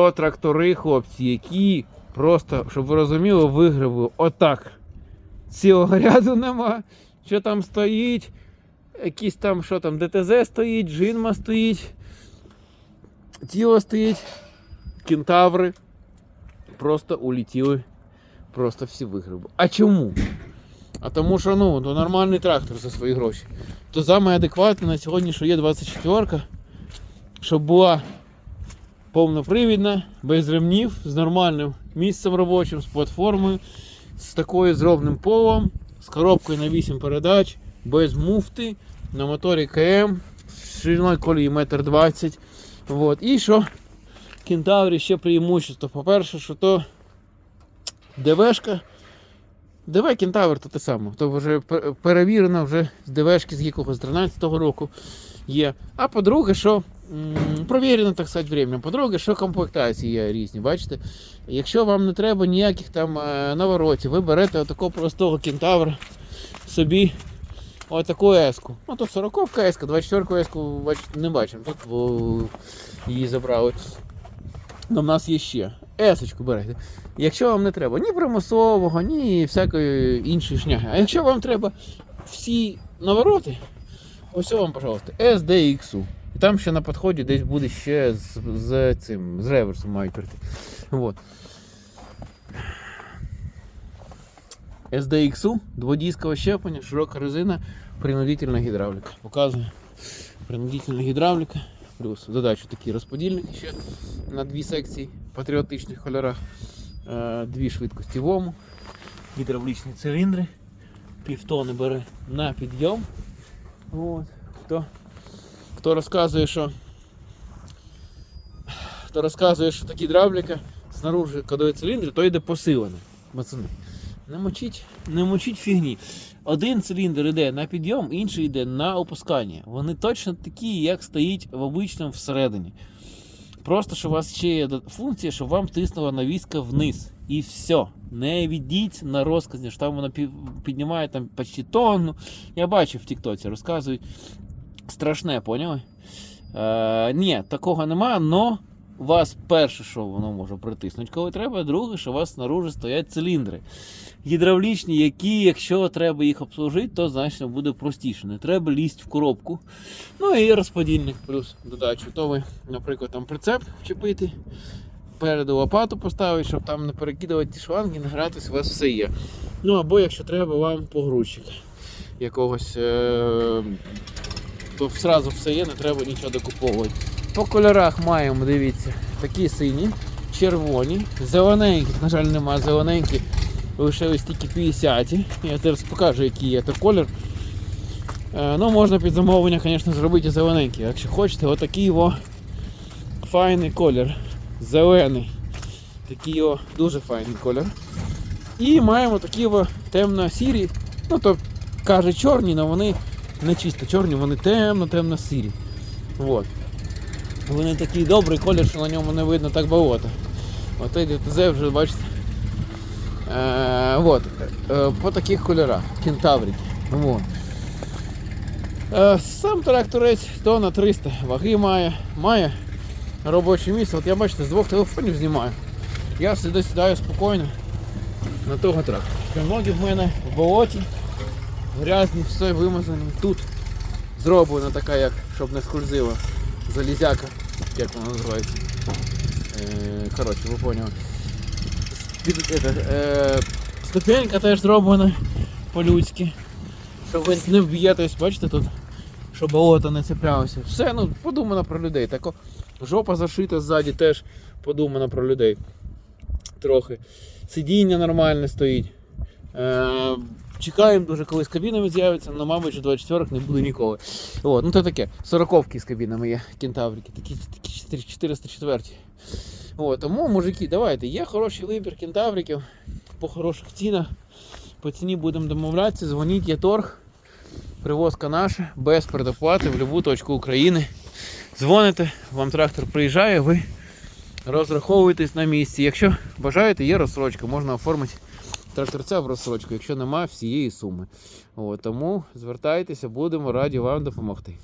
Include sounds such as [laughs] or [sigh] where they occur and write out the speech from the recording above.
То трактори, хлопці, які просто, щоб ви розуміли, виграли отак. Цілого [laughs] ряду нема. Що там стоїть? Якісь там, що там, ДТЗ стоїть, Джинма стоїть, тіло стоїть, кентаври. Просто улетіли. Просто всі виграли. А чому? А тому що ну, то нормальний трактор за свої гроші. То саме адекватне на сьогодні, що є 24-ка, щоб була повнопривідна, без ремнів, з нормальним місцем робочим, з платформою, з такою зробним полом, з коробкою на 8 передач, без муфти, на моторі КМ, з шириною колії 1,20 м. І що кентаврі ще преимущество. По-перше, що то ДВшка. ДВ Кентавр то те саме. То вже перевірено вже з ДВшки з якого з 13-го року є. А по-друге, що провірено, так сказати, временем. По-друге, що комплектації є різні. Бачите? Якщо вам не треба ніяких там е, наворотів, ви берете отакого простого кентавра собі отаку еску. Ну то 40-ка еска, 24-ку еску не бачимо. Тут бо її забрали. Ну, в нас є ще. Есочку берете. Якщо вам не треба ні примусового, ні всякої іншої шняги. А якщо вам треба всі навороти, ось вам, пожалуйста, SDX. І там ще на підході десь буде ще з, з цим, з реверсом мають прийти. Вот. SDX, дводійського щеплення, широка резина, принудительна гідравліка. Показую. Принудительна гідравліка. Плюс задачу такі розподільники ще на дві секції в патріотичних кольорах. Е, Дві швидкості ВОМу, гідравлічні циліндри, півтони бере на підйом. От. Хто, хто розказує, що хто розказує, що такі гідравліка снаружи кодові циліндри, то йде посилене. Пацани. Не мочіть, не мочіть фігні. Один циліндр йде на підйом, інший йде на опускання. Вони точно такі, як стоїть в обичному всередині. Просто що у вас ще є функція, щоб вам тиснула навіска вниз. І все. Не відійдіть на розказі, що там вона піднімає там почти тонну. Я бачив в Тіктоці, розказують. Страшне, поняли? Е, ні, такого нема, у вас перше, що воно може притиснути, коли треба, друге, що у вас снаружи стоять циліндри. Гідравлічні, які, якщо треба їх обслужити, то значно буде простіше. Не треба лізти в коробку. Ну і розподільник плюс додачу. То ви, наприклад, там прицеп вчепити, переду лопату поставити, щоб там не перекидувати ті шланги, не гратись, у вас все є. Ну або якщо треба вам погрузчик якогось, е- то зразу все є, не треба нічого докуповувати. По кольорах маємо, дивіться, такі сині, червоні, зелененьких, на жаль, нема зелененькі, лише ось тільки 50. Я зараз покажу, який є то колір. Е, Ну, можна під замовлення, звісно, зробити зелененький. Якщо хочете, отакий його файний колір. Зелений. Такий його дуже файний колір. І маємо такі темно-сірі. Ну, то каже чорні, але вони не чисто чорні, вони темно-темно-сірі. Вот. Вони такий добрий колір, що на ньому не видно так болото. От цей ДТЗ вже бачите. Е, вот. Е, по таких кольорах. Кентаврики. Вот. Е, Сам тракторець то на 300 ваги має, має робоче місце. От я бачите, з двох телефонів знімаю. Я сюди сідаю спокійно на того трактора. Ноги в мене в болоті, грязні, все вимазані. Тут зроблена така, як щоб не скользила залізяка, як вона називається. Е, коротше, ви поняли. Е, ступенька теж зроблена по-людськи. Щоб ви не вб'єтесь, бачите тут, щоб болото не цеплялося. Все, ну, подумано про людей. Тако, жопа зашита ззаді теж подумано про людей. Трохи. Сидіння нормальне стоїть. Е, чекаємо дуже, коли з кабінами з'явиться, але, мабуть, що 24 не буде ніколи. От, ну то таке. 40 з кабінами є, кентаврики, такі, такі 404. От, тому, мужики, давайте, є хороший вибір кентавриків по хороших цінах. По ціні будемо домовлятися, дзвоніть, є торг. Привозка наша, без предоплати в будь-яку точку України. Дзвоните, вам трактор приїжджає, ви розраховуєтесь на місці. Якщо бажаєте, є розсрочка, можна оформити тракторця в розсрочку, якщо немає всієї суми. От, тому звертайтеся, будемо раді вам допомогти.